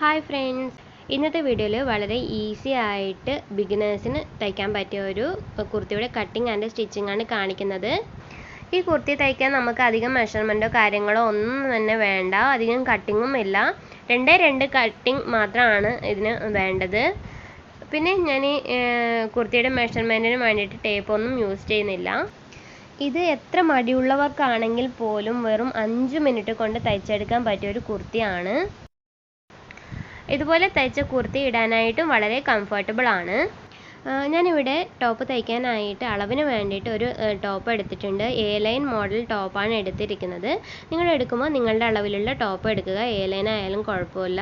Hi friends ഇന്നത്തെ വീഡിയോയിൽ വളരെ ഈസി ആയിട്ട് ബിഗിനേഴ്സിന് തയ്ക്കാൻ പറ്റിയ ഒരു കുർത്തിയുടെ കട്ടിങ് ആൻഡ് സ്റ്റിച്ചിങ് ആണ് കാണിക്കുന്നത്. ഈ കുർത്തി തയ്ക്കാൻ നമുക്ക് അധികം മെഷർമെന്റോ കാര്യങ്ങളോ ഒന്നും തന്നെ വേണ്ട. അധികം കട്ടിങ്ങും ഇല്ല. രണ്ടേ രണ്ട് കട്ടിങ് മാത്രമാണ് ഇതിന് വേണ്ടത്. പിന്നെ ഞാൻ ഈ കുർത്തിയുടെ മെഷർമെന്റിന് വേണ്ടിയിട്ട് ടേപ്പ് ഒന്നും യൂസ് ചെയ്യുന്നില്ല. ഇത് എത്ര മടിയുള്ളവർക്കാണെങ്കിൽ പോലും വെറും അഞ്ച് മിനിറ്റ് കൊണ്ട് തയ്ച്ചെടുക്കാൻ പറ്റിയ ഒരു കുർത്തിയാണ്. ഇതുപോലെ തയ്ച്ച കുർത്തി ഇടാനായിട്ടും വളരെ കംഫർട്ടബിൾ ആണ്. ഞാനിവിടെ ടോപ്പ് തയ്ക്കാനായിട്ട് അളവിന് വേണ്ടിയിട്ട് ഒരു ടോപ്പ് എടുത്തിട്ടുണ്ട്. എ ലൈൻ മോഡൽ ടോപ്പാണ് എടുത്തിരിക്കുന്നത്. നിങ്ങൾ എടുക്കുമ്പോൾ നിങ്ങളുടെ അളവിലുള്ള ടോപ്പ് എടുക്കുക. എ ലൈൻ ആയാലും കുഴപ്പമില്ല.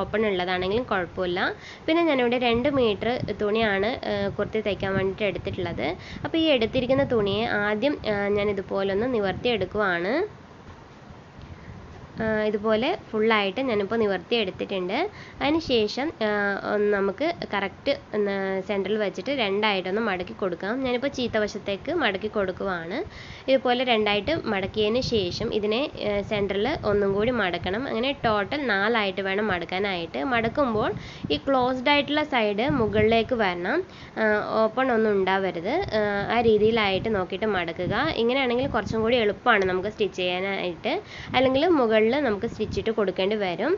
ഓപ്പൺ ഉള്ളതാണെങ്കിലും കുഴപ്പമില്ല. പിന്നെ ഞാനിവിടെ രണ്ട് മീറ്റർ തുണിയാണ് കുർത്തി തയ്ക്കാൻ വേണ്ടിയിട്ട് എടുത്തിട്ടുള്ളത്. അപ്പോൾ ഈ എടുത്തിരിക്കുന്ന തുണിയെ ആദ്യം ഞാൻ ഇതുപോലെ ഒന്ന് നിവർത്തി എടുക്കുവാണ് ഇതുപോലെ ഫുള്ളായിട്ട് ഞാനിപ്പോൾ നിവർത്തി എടുത്തിട്ടുണ്ട്. അതിന് ശേഷം നമുക്ക് കറക്റ്റ് സെന്ററിൽ വെച്ചിട്ട് രണ്ടായിട്ടൊന്ന് മടക്കി കൊടുക്കാം. ഞാനിപ്പോൾ ചീത്ത വശത്തേക്ക് മടക്കി കൊടുക്കുവാണ്. ഇതുപോലെ രണ്ടായിട്ട് മടക്കിയതിന് ശേഷം ഇതിനെ സെന്ററിൽ ഒന്നും കൂടി മടക്കണം. അങ്ങനെ ടോട്ടൽ നാലായിട്ട് വേണം മടക്കാനായിട്ട്. മടക്കുമ്പോൾ ഈ ക്ലോസ്ഡ് ആയിട്ടുള്ള സൈഡ് മുകളിലേക്ക് വരണം. ഓപ്പൺ ഒന്നും ഉണ്ടാവരുത്. ആ രീതിയിലായിട്ട് നോക്കിയിട്ട് മടക്കുക. ഇങ്ങനെയാണെങ്കിൽ കുറച്ചും കൂടി എളുപ്പമാണ് നമുക്ക് സ്റ്റിച്ച് ചെയ്യാനായിട്ട്. അല്ലെങ്കിൽ മുകളിൽ മുകളിൽ നമുക്ക് സ്റ്റിച്ചിട്ട് കൊടുക്കേണ്ടി വരും.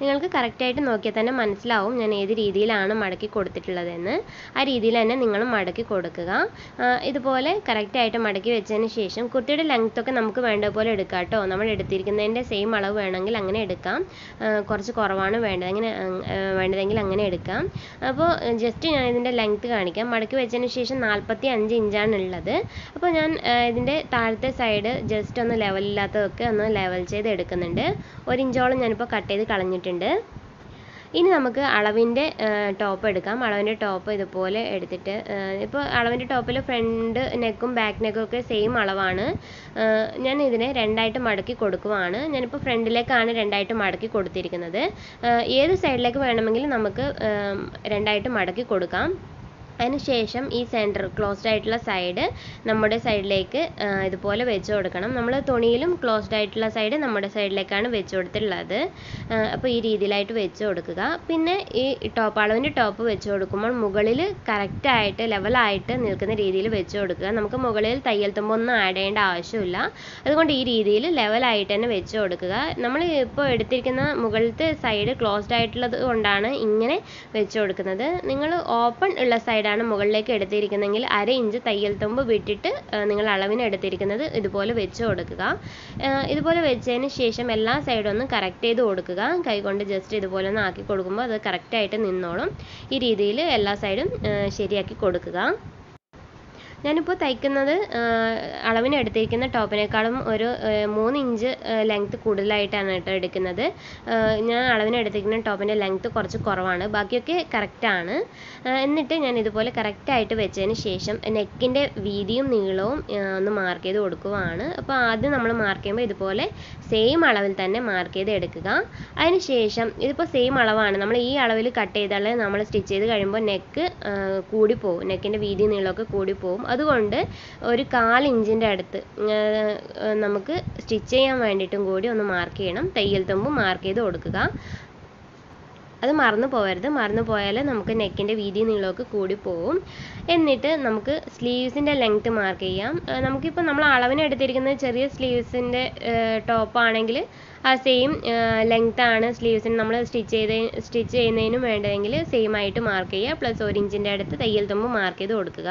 നിങ്ങൾക്ക് കറക്റ്റായിട്ട് നോക്കിയാൽ തന്നെ മനസ്സിലാവും ഞാൻ ഏത് രീതിയിലാണ് മടക്കി കൊടുത്തിട്ടുള്ളതെന്ന്. ആ രീതിയിൽ തന്നെ നിങ്ങൾ മടക്കി കൊടുക്കുക. ഇതുപോലെ കറക്റ്റായിട്ട് മടക്കി വെച്ചതിന് ശേഷം കുർത്തിയുടെ ലെങ്ത്തൊക്കെ നമുക്ക് വേണ്ട പോലെ എടുക്കാം കേട്ടോ. നമ്മൾ എടുത്തിരിക്കുന്നതിന്റെ സെയിം അളവ് വേണമെങ്കിൽ അങ്ങനെ എടുക്കാം. കുറച്ച് കുറവാണ് വേണ്ടത്. അങ്ങനെ വേണ്ടതെങ്കിൽ അങ്ങനെ എടുക്കാം. അപ്പോൾ ജസ്റ്റ് ഞാൻ ഇതിന്റെ ലെങ്ത്ത് കാണിക്കാം. മടക്കി വെച്ചതിന് ശേഷം നാൽപ്പത്തി അഞ്ച് ഇഞ്ചാണ് ഉള്ളത്. അപ്പോൾ ഞാൻ ഇതിന്റെ താഴത്തെ സൈഡ് ജസ്റ്റ് ഒന്ന് ലെവലില്ലാത്തതൊക്കെ ഒന്ന് ലെവൽ ചെയ്ത് എടുക്കുന്നുണ്ട്. ഒരു ഇഞ്ചോളം ഞാനിപ്പോൾ കട്ട് ചെയ്ത് കളഞ്ഞിട്ടുണ്ട്. ഇനി നമുക്ക് അളവിന്റെ ടോപ്പ് എടുക്കാം. അളവിന്റെ ടോപ്പ് ഇതുപോലെ എടുത്തിട്ട് ഇപ്പോൾ അളവിന്റെ ടോപ്പിൽ ഫ്രണ്ട് നെക്കും ബാക്ക് നെക്കും ഒക്കെ സെയിം അളവാണ്. ഞാൻ ഇതിനെ രണ്ടായിട്ട് മടക്കി കൊടുക്കുവാണ്. ഞാനിപ്പോൾ ഫ്രണ്ടിലേക്കാണ് രണ്ടായിട്ട് മടക്കി കൊടുത്തിരിക്കുന്നത്. ഏത് സൈഡിലേക്ക് വേണമെങ്കിലും നമുക്ക് രണ്ടായിട്ട് മടക്കി കൊടുക്കാം. അതിനുശേഷം ഈ സെന്റർ ക്ലോസ്ഡ് ആയിട്ടുള്ള സൈഡ് നമ്മുടെ സൈഡിലേക്ക് ഇതുപോലെ വെച്ച് കൊടുക്കണം. നമ്മൾ തുണിയിലും ക്ലോസ്ഡ് ആയിട്ടുള്ള സൈഡ് നമ്മുടെ സൈഡിലേക്കാണ് വെച്ച് കൊടുത്തിട്ടുള്ളത്. അപ്പോൾ ഈ രീതിയിലായിട്ട് വെച്ച് കൊടുക്കുക. പിന്നെ ഈ ടോപ്പ് അളവിന്റെ ടോപ്പ് വെച്ച് കൊടുക്കുമ്പോൾ മുകളിൽ കറക്റ്റായിട്ട് ലെവലായിട്ട് നിൽക്കുന്ന രീതിയിൽ വെച്ച് കൊടുക്കുക. നമുക്ക് മുകളിൽ തയ്യൽ തുമ്പൊന്നും ആഡ് ചെയ്യേണ്ട ആവശ്യമില്ല. അതുകൊണ്ട് ഈ രീതിയിൽ ലെവലായിട്ട് തന്നെ വെച്ച് കൊടുക്കുക. നമ്മൾ ഇപ്പോൾ എടുത്തിരിക്കുന്ന മുകളിലത്തെ സൈഡ് ക്ലോസ്ഡ് ആയിട്ടുള്ളത് കൊണ്ടാണ് ഇങ്ങനെ വെച്ച് കൊടുക്കുന്നത്. നിങ്ങൾ ഓപ്പൺ ഉള്ള സൈഡ് ആണ് മുകളിലേക്ക് എടുത്തിരിക്കുന്നതെങ്കിൽ അര ഇഞ്ച് തയ്യൽ തുമ്പ് വിട്ടിട്ട് നിങ്ങൾ അളവിന് എടുത്തിരിക്കുന്നത് ഇതുപോലെ വെച്ച് കൊടുക്കുക. ഇതുപോലെ വെച്ചതിന് ശേഷം എല്ലാ സൈഡും ഒന്ന് കറക്റ്റ് ചെയ്ത് കൊടുക്കുക. കൈകൊണ്ട് ജസ്റ്റ് ഇതുപോലെ ഒന്ന് ആക്കി കൊടുക്കുമ്പോൾ അത് കറക്റ്റായിട്ട് നിന്നോളും. ഈ രീതിയിൽ എല്ലാ സൈഡും ശരിയാക്കി കൊടുക്കുക. ഞാനിപ്പോൾ തയ്ക്കുന്നത് അളവിന് എടുത്തിരിക്കുന്ന ടോപ്പിനേക്കാളും ഒരു മൂന്ന് ഇഞ്ച് ലെങ്ത്ത് കൂടുതലായിട്ടാണ് കേട്ടോ എടുക്കുന്നത്. ഞാൻ അളവിന് എടുത്തിരിക്കുന്ന ടോപ്പിന്റെ ലെങ്ത്ത് കുറച്ച് കുറവാണ്. ബാക്കിയൊക്കെ കറക്റ്റാണ് എന്നിട്ട് ഞാൻ ഇതുപോലെ കറക്റ്റായിട്ട് വെച്ചതിന് ശേഷം നെക്കിന്റെ വീതിയും നീളവും ഒന്ന് മാർക്ക് ചെയ്ത് കൊടുക്കുവാണ്. അപ്പോൾ ആദ്യം നമ്മൾ മാർക്ക് ചെയ്യുമ്പോൾ ഇതുപോലെ സെയിം അളവിൽ തന്നെ മാർക്ക് ചെയ്ത് എടുക്കുക. അതിന് ശേഷം ഇതിപ്പോൾ സെയിം അളവാണ്. നമ്മൾ ഈ അളവിൽ കട്ട് ചെയ്താൽ നമ്മൾ സ്റ്റിച്ച് ചെയ്ത് കഴിയുമ്പോൾ നെക്ക് കൂടിപ്പോവും നെക്കിന്റെ വീതി നീളമൊക്കെ കൂടിപ്പോവും അതുകൊണ്ട് ഒരു കാൽ ഇഞ്ചിന്റെ അടുത്ത് നമുക്ക് സ്റ്റിച്ച് ചെയ്യാൻ വേണ്ടിയിട്ടും കൂടി ഒന്ന് മാർക്ക് ചെയ്യണം. തയ്യൽ തുമ്പ് മാർക്ക് ചെയ്ത് കൊടുക്കുക. അത് മറന്നു പോകരുത് മറന്നു പോയാൽ നമുക്ക് നെക്കിന്റെ വീതി നീളമൊക്കെ കൂടി പോവും. എന്നിട്ട് നമുക്ക് സ്ലീവ്സിന്റെ ലെങ്ത് മാർക്ക് ചെയ്യാം. നമുക്കിപ്പോൾ നമ്മൾ അളവിന് എടുത്തിരിക്കുന്നത് ചെറിയ സ്ലീവ്സിന്റെ ടോപ്പ് ആണെങ്കിൽ ആ സെയിം ലെങ്ത് ആണ് സ്ലീവ്സിന് നമ്മൾ സ്റ്റിച്ച് ചെയ്ത് സ്റ്റിച്ച് ചെയ്യുന്നതിനും വേണ്ടതെങ്കിൽ സെയിം ആയിട്ട് മാർക്ക് ചെയ്യുക. പ്ലസ് ഒരു ഇഞ്ചിന്റെ അടുത്ത് തയ്യൽ തുമ്പ് മാർക്ക് ചെയ്ത് കൊടുക്കുക.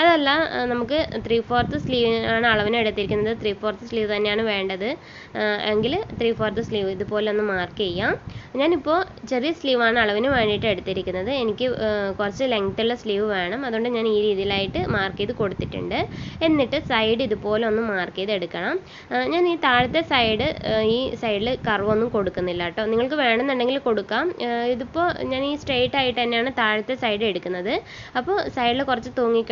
അതല്ല നമുക്ക് ത്രീ ഫോർത്ത് സ്ലീവ് ആണ് അളവിന് എടുത്തിരിക്കുന്നത്. ത്രീ ഫോർത്ത് സ്ലീവ് തന്നെയാണ് വേണ്ടത്. എങ്കിൽ ത്രീ ഫോർത്ത് സ്ലീവ് ഇതുപോലെ ഒന്ന് മാർക്ക് ചെയ്യാം. ഞാനിപ്പോൾ ചെറിയ സ്ലീവാണ് അളവിന് വേണ്ടിയിട്ട് എടുത്തിരിക്കുന്നത്. എനിക്ക് കുറച്ച് ലെങ്ത് ഉള്ള സ്ലീവ് വേണം. അതുകൊണ്ട് ഞാൻ ഈ രീതിയിലായിട്ട് മാർക്ക് ചെയ്ത് കൊടുത്തിട്ടുണ്ട്. എന്നിട്ട് സൈഡ് ഇതുപോലെ ഒന്ന് മാർക്ക് ചെയ്ത് എടുക്കണം ഞാൻ ഈ താഴത്തെ സൈഡ് ഈ സൈഡിൽ കർവൊന്നും കൊടുക്കുന്നില്ല കേട്ടോ നിങ്ങൾക്ക് വേണമെന്നുണ്ടെങ്കിൽ കൊടുക്കാം. ഇതിപ്പോൾ ഞാൻ ഈ സ്ട്രെയിറ്റ് ആയിട്ട് തന്നെയാണ് താഴത്തെ സൈഡ് എടുക്കുന്നത്. അപ്പോൾ സൈഡിൽ കുറച്ച് തൂങ്ങി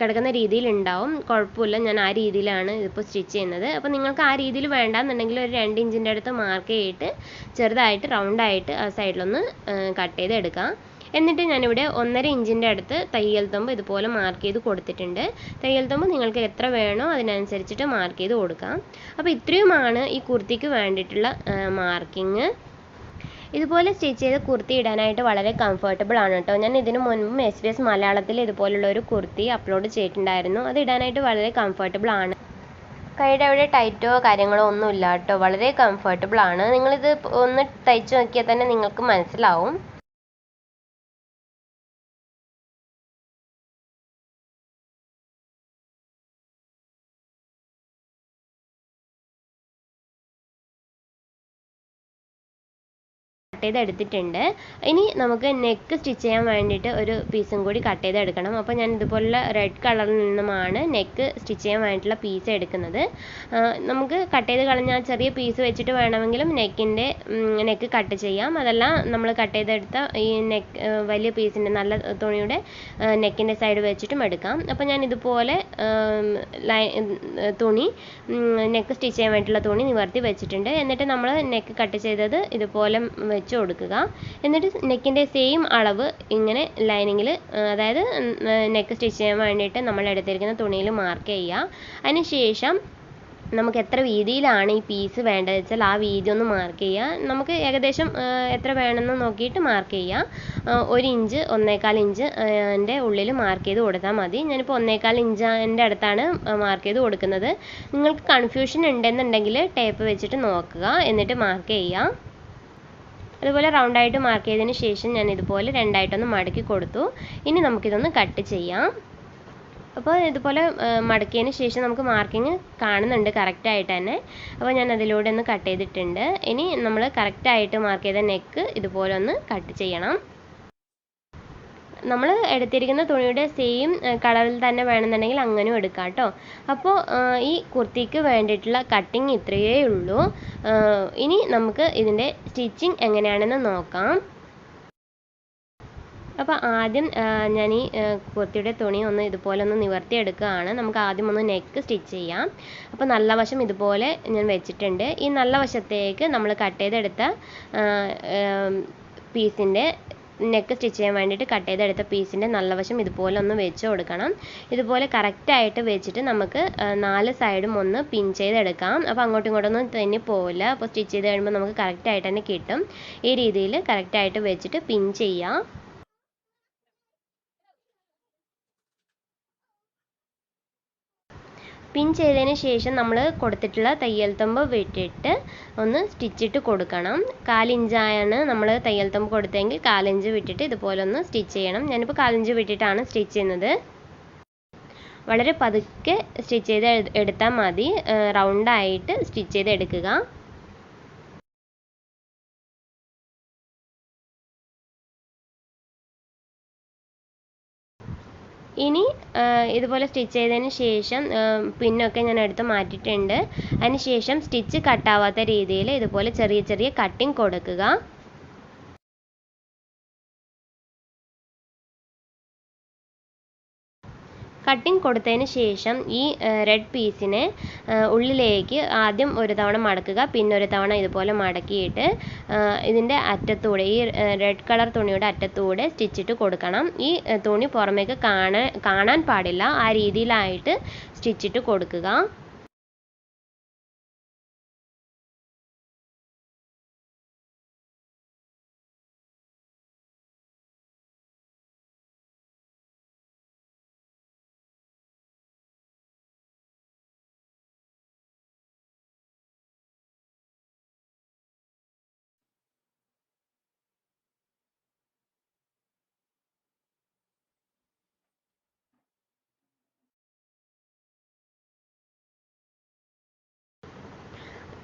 കിടക്കുന്ന രീതിയിൽ ഉണ്ടാവും. കുഴപ്പമില്ല. ഞാൻ ആ രീതിയിലാണ് ഇതിപ്പോൾ സ്റ്റിച്ച് ചെയ്യുന്നത്. അപ്പോൾ നിങ്ങൾക്ക് ആ രീതിയിൽ വേണ്ടാന്നുണ്ടെങ്കിൽ ഒരു രണ്ട് ഇഞ്ചിന്റെ അടുത്ത് മാർക്ക് ചെയ്തിട്ട് ചെറുതായിട്ട് റൗണ്ട് ആയിട്ട് ആ സൈഡിലൊന്ന് കട്ട് ചെയ്ത് എടുക്കാം എന്നിട്ട് ഞാനിവിടെ ഒന്നര ഇഞ്ചിന്റെ അടുത്ത് തയ്യൽ തുമ്പ് ഇതുപോലെ മാർക്ക് ചെയ്ത് കൊടുത്തിട്ടുണ്ട്. തയ്യൽ തുമ്പ് നിങ്ങൾക്ക് എത്ര വേണോ അതിനനുസരിച്ചിട്ട് മാർക്ക് ചെയ്ത് കൊടുക്കാം. അപ്പോൾ ഇത്രയുമാണ് ഈ കുർത്തിക്ക് വേണ്ടിയിട്ടുള്ള മാർക്കിങ് ഇതുപോലെ സ്റ്റിച്ച് ചെയ്ത് കുർത്തി ഇടാനായിട്ട് വളരെ കംഫർട്ടബിൾ ആണ് കേട്ടോ. ഞാൻ ഇതിന് മുൻപും എസ് ബി എസ് മലയാളത്തിൽ ഇതുപോലുള്ള ഒരു കുർത്തി അപ്ലോഡ് ചെയ്തിട്ടുണ്ടായിരുന്നു. അത് ഇടാനായിട്ട് വളരെ കംഫർട്ടബിൾ ആണ്. കൈയുടെ അവിടെ ടൈറ്റോ കാര്യങ്ങളോ ഒന്നും ഇല്ല കേട്ടോ. വളരെ കംഫർട്ടബിൾ ആണ്. നിങ്ങളിത് ഒന്ന് തയ്ച്ച് നോക്കിയാൽ തന്നെ നിങ്ങൾക്ക് മനസ്സിലാവും. കട്ട് ചെയ്ത് എടുത്തിട്ടുണ്ട് ഇനി നമുക്ക് നെക്ക് സ്റ്റിച്ച് ചെയ്യാൻ വേണ്ടിയിട്ട് ഒരു പീസും കൂടി കട്ട് ചെയ്ത് എടുക്കണം അപ്പോൾ ഞാൻ ഇതുപോലുള്ള റെഡ് കളറിൽ നിന്നുമാണ് നെക്ക് സ്റ്റിച്ച് ചെയ്യാൻ വേണ്ടിയിട്ടുള്ള പീസ് എടുക്കുന്നത്. നമുക്ക് കട്ട് ചെയ്ത് കളഞ്ഞാൽ ചെറിയ പീസ് വെച്ചിട്ട് വേണമെങ്കിലും നെക്കിന്റെ നെക്ക് കട്ട് ചെയ്യാം. അതല്ല നമ്മൾ കട്ട് ചെയ്തെടുത്ത ഈ നെക്ക് വലിയ പീസിന്റെ നല്ല തുണിയുടെ നെക്കിന്റെ സൈഡ് വെച്ചിട്ടും എടുക്കാം. അപ്പോൾ ഞാൻ ഇതുപോലെ ലൈ തുണി നെക്ക് സ്റ്റിച്ച് ചെയ്യാൻ വേണ്ടിയിട്ടുള്ള തുണി നിവർത്തി വെച്ചിട്ടുണ്ട്. എന്നിട്ട് നമ്മൾ നെക്ക് കട്ട് ചെയ്തത് ഇതുപോലെ വെച്ച് കൊടുക്കുക. എന്നിട്ട് നെക്കിന്റെ സെയിം അളവ് ഇങ്ങനെ ലൈനിങ്ങിൽ അതായത് നെക്ക് സ്റ്റിച്ച് ചെയ്യാൻ വേണ്ടിയിട്ട് നമ്മൾ എടുത്തിരിക്കുന്ന തുണിയിൽ മാർക്ക് ചെയ്യുക. അതിന് ശേഷം നമുക്ക് എത്ര വീതിയിലാണ് ഈ പീസ് വേണ്ടത് വെച്ചാൽ ആ വീതി ഒന്ന് മാർക്ക് ചെയ്യുക. നമുക്ക് ഏകദേശം എത്ര വേണമെന്ന് നോക്കിയിട്ട് മാർക്ക് ചെയ്യുക. ഒരു ഇഞ്ച് ഒന്നേകാൽ ഇഞ്ച് എന്റെ ഉള്ളിൽ മാർക്ക് ചെയ്ത് കൊടുത്താൽ മതി. ഞാനിപ്പോൾ ഒന്നേകാൽ ഇഞ്ചിന്റെ അടുത്താണ് മാർക്ക് ചെയ്ത് കൊടുക്കുന്നത്. നിങ്ങൾക്ക് കൺഫ്യൂഷൻ ഉണ്ടെന്നുണ്ടെങ്കിൽ ടേപ്പ് വെച്ചിട്ട് നോക്കുക. എന്നിട്ട് മാർക്ക് ചെയ്യുക. അതുപോലെ റൗണ്ടായിട്ട് മാർക്ക് ചെയ്തതിന് ശേഷം ഞാൻ ഇതുപോലെ രണ്ടായിട്ടൊന്ന് മടക്കി കൊടുത്തു. ഇനി നമുക്കിതൊന്ന് കട്ട് ചെയ്യാം. അപ്പോൾ ഇതുപോലെ മടക്കിയതിന് ശേഷം നമുക്ക് മാർക്കിങ് കാണുന്നുണ്ട് കറക്റ്റായിട്ട് തന്നെ. അപ്പോൾ ഞാൻ അതിലൂടെ ഒന്ന് കട്ട് ചെയ്തിട്ടുണ്ട്. ഇനി നമ്മൾ കറക്റ്റായിട്ട് മാർക്ക് ചെയ്ത നെക്ക് ഇതുപോലെ ഒന്ന് കട്ട് ചെയ്യണം. നമ്മൾ എടുത്തിരിക്കുന്ന തുണിയുടെ സെയിം കളറിൽ തന്നെ വേണമെന്നുണ്ടെങ്കിൽ അങ്ങനെയും എടുക്കാം കേട്ടോ. അപ്പോൾ ഈ കുർത്തിക്ക് വേണ്ടിയിട്ടുള്ള കട്ടിങ് ഇത്രയേ ഉള്ളൂ. ഇനി നമുക്ക് ഇതിന്റെ സ്റ്റിച്ചിങ് എങ്ങനെയാണെന്ന് നോക്കാം. അപ്പോൾ ആദ്യം ഞാൻ ഈ കുർത്തിയുടെ തുണി ഒന്ന് ഇതുപോലെ ഒന്ന് നിവർത്തിയെടുക്കുകയാണ് നമുക്ക് ആദ്യം ഒന്ന് നെക്ക് സ്റ്റിച്ച് ചെയ്യാം. അപ്പോൾ നല്ല വശം ഇതുപോലെ ഞാൻ വെച്ചിട്ടുണ്ട്. ഈ നല്ല വശത്തേക്ക് നമ്മൾ കട്ട് ചെയ്തെടുത്ത പീസിന്റെ നെക്ക് സ്റ്റിച്ച് ചെയ്യാൻ വേണ്ടിയിട്ട് കട്ട് ചെയ്തെടുത്ത പീസിന്റെ നല്ല വശം ഇതുപോലെ ഒന്ന് വെച്ച് കൊടുക്കണം. ഇതുപോലെ കറക്റ്റായിട്ട് വെച്ചിട്ട് നമുക്ക് നാല് സൈഡും ഒന്ന് പിൻ ചെയ്തെടുക്കാം. അപ്പോൾ അങ്ങോട്ടും ഇങ്ങോട്ടൊന്നും തന്നെ പോവില്ല. അപ്പോൾ സ്റ്റിച്ച് ചെയ്ത് കഴിയുമ്പോൾ നമുക്ക് കറക്റ്റായിട്ട് തന്നെ കിട്ടും. ഈ രീതിയിൽ കറക്റ്റായിട്ട് വെച്ചിട്ട് പിൻ ചെയ്യാം. പിൻ ചെയ്തതിന് ശേഷം നമ്മൾ കൊടുത്തിട്ടുള്ള തയ്യൽ തുമ്പ് വിട്ടിട്ട് ഒന്ന് സ്റ്റിച്ചിട്ട് കൊടുക്കണം. കാലിഞ്ചായാണ് നമ്മൾ തയ്യൽ തുമ്പ് കൊടുത്തതെങ്കിൽ കാലിഞ്ച് വിട്ടിട്ട് ഇതുപോലെ ഒന്ന് സ്റ്റിച്ച് ചെയ്യണം. ഞാനിപ്പോൾ കാലിഞ്ച് വിട്ടിട്ടാണ് സ്റ്റിച്ച് ചെയ്യുന്നത്. വളരെ പതുക്കെ സ്റ്റിച്ച് ചെയ്ത് എടുത്താൽ മതി. റൗണ്ടായിട്ട് സ്റ്റിച്ച് ചെയ്ത് എടുക്കുക. ഇനി ഇതുപോലെ സ്റ്റിച്ച് ചെയ്തതിന് ശേഷം പിന്നൊക്കെ ഞാൻ എടുത്ത് മാറ്റിയിട്ടുണ്ട്. അതിന് ശേഷം സ്റ്റിച്ച് കട്ടാവാത്ത രീതിയിൽ ഇതുപോലെ ചെറിയ ചെറിയ കട്ടിങ് കൊടുക്കുക. കട്ടിങ് കൊടുത്തതിന് ശേഷം ഈ റെഡ് പീസിനെ ഉള്ളിലേക്ക് ആദ്യം ഒരു തവണ മടക്കുക. പിന്നെ ഒരു തവണ ഇതുപോലെ മടക്കിയിട്ട് ഇതിന്റെ അറ്റത്തൂടെ ഈ റെഡ് കളർ തുണിയുടെ അറ്റത്തൂടെ സ്റ്റിച്ചിട്ട് കൊടുക്കണം. ഈ തുണി പുറമേക്ക് കാണാൻ കാണാൻ പാടില്ല. ആ രീതിയിലായിട്ട് സ്റ്റിച്ചിട്ട് കൊടുക്കുക.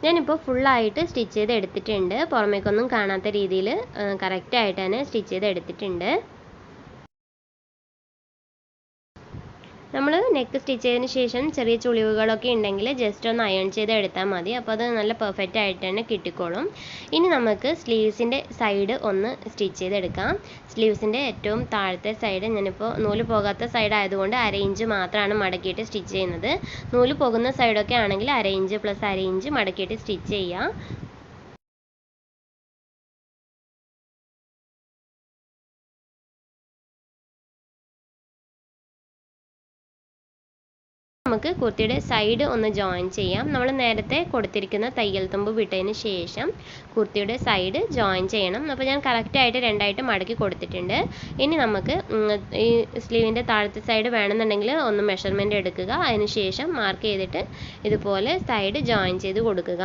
ഞാനിപ്പോൾ ഫുള്ളായിട്ട് സ്റ്റിച്ച് ചെയ്ത് എടുത്തിട്ടുണ്ട് പുറമേക്കൊന്നും കാണാത്ത രീതിയിൽ കറക്റ്റായിട്ട് തന്നെ സ്റ്റിച്ച് ചെയ്ത് എടുത്തിട്ടുണ്ട് നമ്മൾ നെക്ക് സ്റ്റിച്ച് ചെയ്തതിന് ശേഷം ചെറിയ ചുളിവുകളൊക്കെ ഉണ്ടെങ്കിൽ ജസ്റ്റ് ഒന്ന് അയൺ ചെയ്ത് എടുത്താൽ മതി. അപ്പോൾ അത് നല്ല പെർഫെക്റ്റ് ആയിട്ട് തന്നെ കിട്ടിക്കോളും. ഇനി നമുക്ക് സ്ലീവ്സിന്റെ സൈഡ് ഒന്ന് സ്റ്റിച്ച് ചെയ്തെടുക്കാം. സ്ലീവ്സിന്റെ ഏറ്റവും താഴത്തെ സൈഡ് ഞാനിപ്പോൾ നൂൽ പോകാത്ത സൈഡ് ആയതുകൊണ്ട് അര ഇഞ്ച് മാത്രമാണ് മടക്കിയിട്ട് സ്റ്റിച്ച് ചെയ്യുന്നത്. നൂൽ പോകുന്ന സൈഡൊക്കെ ആണെങ്കിൽ അര ഇഞ്ച് പ്ലസ് അര ഇഞ്ച് മടക്കിയിട്ട് സ്റ്റിച്ച് ചെയ്യാം. നമുക്ക് കുർത്തിയുടെ സൈഡ് ഒന്ന് ജോയിൻ ചെയ്യാം. നമ്മൾ നേരത്തെ കൊടുത്തിരിക്കുന്ന തയ്യൽ തുമ്പ് വിട്ടതിന് ശേഷം കുർത്തിയുടെ സൈഡ് ജോയിൻ ചെയ്യണം. അപ്പോൾ ഞാൻ കറക്റ്റായിട്ട് രണ്ടായിട്ട് മടക്കി കൊടുത്തിട്ടുണ്ട്. ഇനി നമുക്ക് ഈ സ്ലീവിന്റെ താഴത്തെ സൈഡ് വേണമെന്നുണ്ടെങ്കിൽ ഒന്ന് മെഷർമെന്റ് എടുക്കുക. അതിന് ശേഷം മാർക്ക് ചെയ്തിട്ട് ഇതുപോലെ സൈഡ് ജോയിൻ ചെയ്ത് കൊടുക്കുക.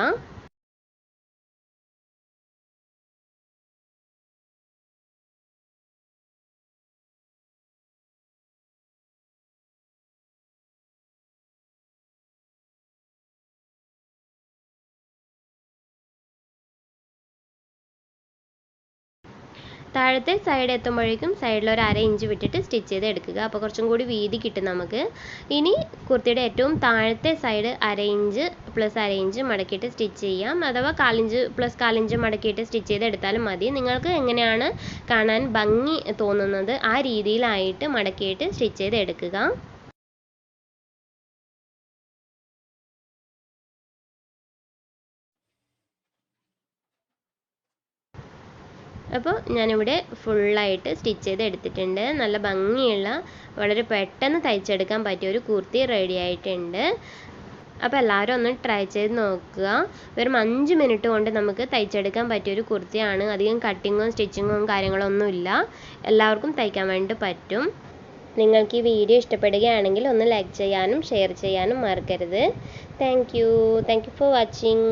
താഴത്തെ സൈഡ് എത്തുമ്പോഴേക്കും സൈഡിൽ ഒരു അര ഇഞ്ച് വിട്ടിട്ട് സ്റ്റിച്ച് ചെയ്ത് എടുക്കുക അപ്പോൾ കുറച്ചും കൂടി വീതി കിട്ടും നമുക്ക്. ഇനി കുർത്തിയുടെ ഏറ്റവും താഴത്തെ സൈഡ് അര ഇഞ്ച് പ്ലസ് അര ഇഞ്ച് മടക്കിയിട്ട് സ്റ്റിച്ച് ചെയ്യാം. അഥവാ കാലിഞ്ച് പ്ലസ് കാലിഞ്ച് മടക്കിയിട്ട് സ്റ്റിച്ച് ചെയ്ത് എടുത്താലും മതി. നിങ്ങൾക്ക് എങ്ങനെയാണ് കാണാൻ ഭംഗി തോന്നുന്നത് ആ രീതിയിലായിട്ട് മടക്കിയിട്ട് സ്റ്റിച്ച് ചെയ്ത് എടുക്കുക അപ്പോൾ ഞാനിവിടെ ഫുള്ളായിട്ട് സ്റ്റിച്ച് ചെയ്ത് എടുത്തിട്ടുണ്ട്. നല്ല ഭംഗിയുള്ള വളരെ പെട്ടെന്ന് തയ്ച്ചെടുക്കാൻ പറ്റിയ ഒരു കുർത്തി റെഡി ആയിട്ടുണ്ട്. അപ്പോൾ എല്ലാവരും ഒന്ന് ട്രൈ ചെയ്ത് നോക്കുക. വെറും അഞ്ച് മിനിറ്റ് കൊണ്ട് നമുക്ക് തയ്ച്ചെടുക്കാൻ പറ്റിയ ഒരു കുർത്തിയാണ്. അധികം കട്ടിങ്ങും സ്റ്റിച്ചിങ്ങും കാര്യങ്ങളൊന്നുമില്ല. എല്ലാവർക്കും തയ്ക്കാൻ വേണ്ടി പറ്റും. നിങ്ങൾക്ക് ഈ വീഡിയോ ഇഷ്ടപ്പെടുകയാണെങ്കിൽ ഒന്ന് ലൈക്ക് ചെയ്യാനും ഷെയർ ചെയ്യാനും മറക്കരുത്. Thank you thank you for watching